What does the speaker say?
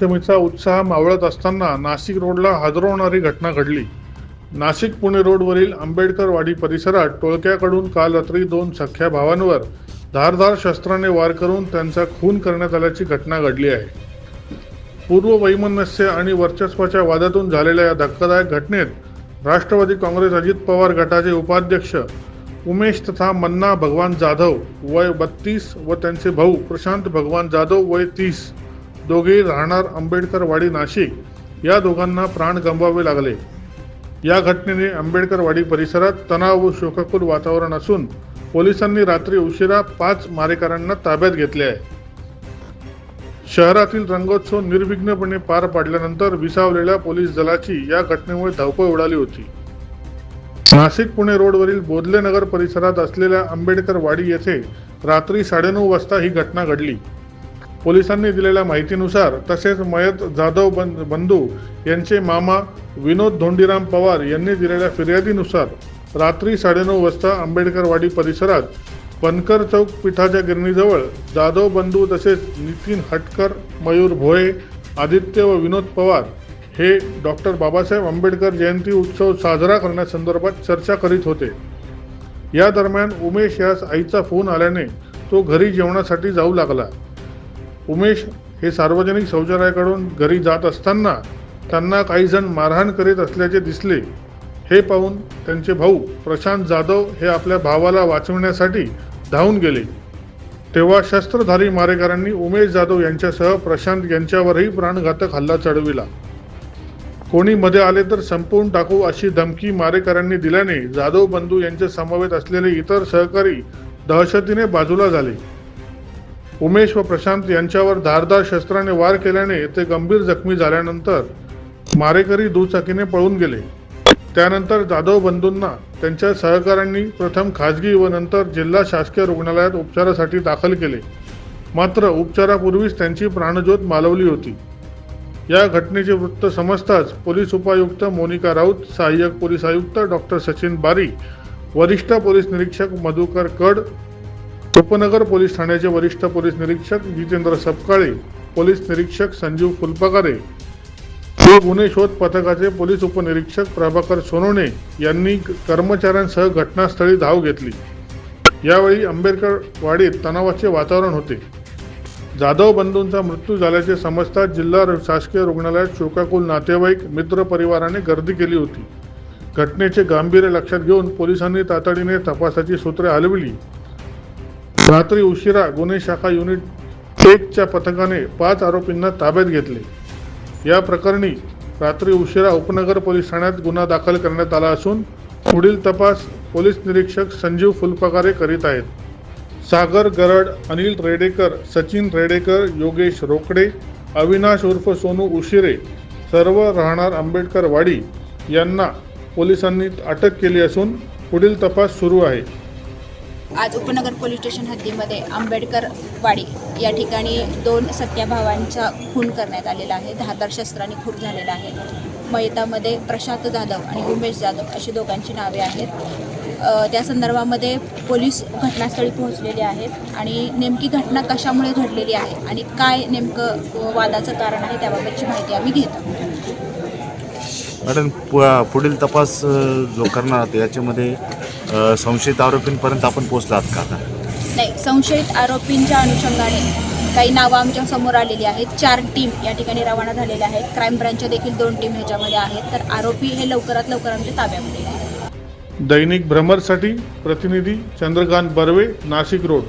जन्माष्टमीचा उत्साह मावळत असताना नाशिक रोडला हादरवणारी घटना घडली. नाशिक पुणे रोडवरील आंबेडकर वाडी परिसरात टोळक्याकडून काल रात्री दोन सख्या भावांवर धारधार शस्त्राने वार करून त्यांचा खून करण्यात आल्याची घटना घडली आहे. पूर्व वैमनस्य आणि वर्चस्वाच्या वादातून झालेल्या या धक्कादायक घटनेत राष्ट्रवादी काँग्रेस अजित पवार गटाचे उपाध्यक्ष उमेश तथा मन्ना भगवान जाधव वय बत्तीस व त्यांचे भाऊ प्रशांत भगवान जाधव वय तीस दोघेही राहणार आंबेडकरवाडी नाशिक. या दोघांना प्राण गमवावे लागले. या घटनेने आंबेडकरवाडी परिसरात तणाव व शोकाकुल वातावरण असून पोलिसांनी रात्री उशिरा पाच मारेकरांना ताब्यात घेतले आहे. शहरातील रंगोत्सव निर्विघ्नपणे पार पाडल्यानंतर विसावलेल्या पोलीस दलाची या घटनेमुळे धावपळ उडाली होती. नाशिक पुणे रोडवरील बोधले नगर परिसरात असलेल्या आंबेडकर वाडी येथे रात्री साडेनऊ वाजता ही घटना घडली. पोलिसांनी दिलेल्या माहितीनुसार तसेच मयत जाधव बं बंधू यांचे मामा विनोद धोंडीराम पवार यांनी दिलेल्या फिर्यादीनुसार रात्री साडेनऊ वाजता आंबेडकरवाडी परिसरात बनकर चौक पिठाच्या गिरणीजवळ जाधव बंधू तसेच नितीन हटकर मयूर भोये आदित्य व विनोद पवार हे डॉक्टर बाबासाहेब आंबेडकर जयंती उत्सव साजरा करण्यासंदर्भात चर्चा करीत होते. या दरम्यान उमेश यास आईचा फोन आल्याने तो घरी जेवणासाठी जाऊ लागला. उमेश हे सार्वजनिक शौचालयाकडून घरी जात असताना त्यांना काही जण मारहाण करीत असल्याचे दिसले. हे पाहून त्यांचे भाऊ प्रशांत जाधव हे आपल्या भावाला वाचवण्यासाठी धावून गेले. तेव्हा शस्त्रधारी मारेकरांनी उमेश जाधव यांच्यासह प्रशांत यांच्यावरही प्राणघातक हल्ला चढविला. कोणी मध्ये आले तर संपवून टाकू अशी धमकी मारेकरांनी दिल्याने जाधव बंधू यांच्या समवेत असलेले इतर सहकारी दहशतीने बाजूला झाले. उमेश व प्रशांत यांच्यावर धारदार शस्त्राने वार केल्याने ते गंभीर जखमी झाल्यानंतर मारेकरी दुचाकीने पळून गेले. त्यानंतर जाधव बंधूंना त्यांच्या सहकाऱ्यांनी प्रथम खाजगी व नंतर जिल्हा शासकीय रुग्णालयात उपचारासाठी दाखल केले. मात्र उपचारापूर्वीच त्यांची प्राणज्योत मालवली होती. या घटनेचे वृत्त समजताच पोलीस उपायुक्त मोनिका राऊत सहाय्यक पोलीस आयुक्त डॉक्टर सचिन बारी वरिष्ठ पोलीस निरीक्षक मधुकर कड उपनगर पोलीस ठाण्याचे वरिष्ठ पोलीस निरीक्षक जितेंद्र सपकाळे पोलीस निरीक्षक संजीव फुलपगारे गुन्हे शोध पथकाचे पोलीस उपनिरीक्षक प्रभाकर सोनवणे यांनी कर्मचाऱ्यांसह घटनास्थळी धाव घेतली. यावेळी आंबेडकर वाडीत तणावाचे वातावरण होते. जाधव बंधूंचा मृत्यू झाल्याचे समजताच जिल्हा शासकीय रुग्णालयात शोकाकुल नातेवाईक मित्र परिवाराने गर्दी केली होती. घटनेचे गांभीर्य लक्षात घेऊन पोलिसांनी तातडीने तपासाची सूत्रे हलविली. रात्री उशिरा गुन्हे शाखा युनिट एकच्या पथकाने पाच आरोपींना ताब्यात घेतले. या प्रकरणी रात्री उशिरा उपनगर पोलीस ठाण्यात गुन्हा दाखल करण्यात आला असून पुढील तपास पोलीस निरीक्षक संजीव फुलपकारे करीत आहेत. सागर गरड अनिल रेडेकर सचिन रेडेकर योगेश रोकडे अविनाश उर्फ सोनू उशिरे सर्व राहणार आंबेडकर वाडी यांना पोलिसांनी अटक केली असून पुढील तपास सुरू आहे. आज उपनगर पोलीस स्टेशन हद्दीमध्ये आंबेडकर वाडी या ठिकाणी दोन सख्या भावांचा खून करण्यात आलेला आहे. धारदार शस्त्राने खून झालेला आहे. मयतामध्ये प्रशांत जाधव आणि उमेश जाधव अशी दोघांची नावे आहेत. त्या संदर्भामध्ये पोलीस घटनास्थळी पोहोचलेले आहेत आणि नेमकी घटना कशामुळे घडलेली आहे आणि काय नेमकं वादाचं कारण आहे त्याबाबतची माहिती आम्ही घेतो. मॅडम पु- पुढील तपास जो करणार याच्यामध्ये अ, संशयित आरोपींपर्यंत आपण पोहोचलात का आता? नाही संशयित आरोपींच्या अनुषंगाने काही नावं आमच्यासमोर आलेली आहेत. चार टीम या ठिकाणी रवाना झालेल्या आहेत. क्राईम ब्रांचच्या देखील दोन टीम ह्याच्यामध्ये आहेत. तर आरोपी हे लवकरात लवकर आमच्या ताब्यामध्ये येतील. दैनिक भ्रमरसाठी प्रतिनिधी चंद्रकांत बर्वे नाशिक रोड.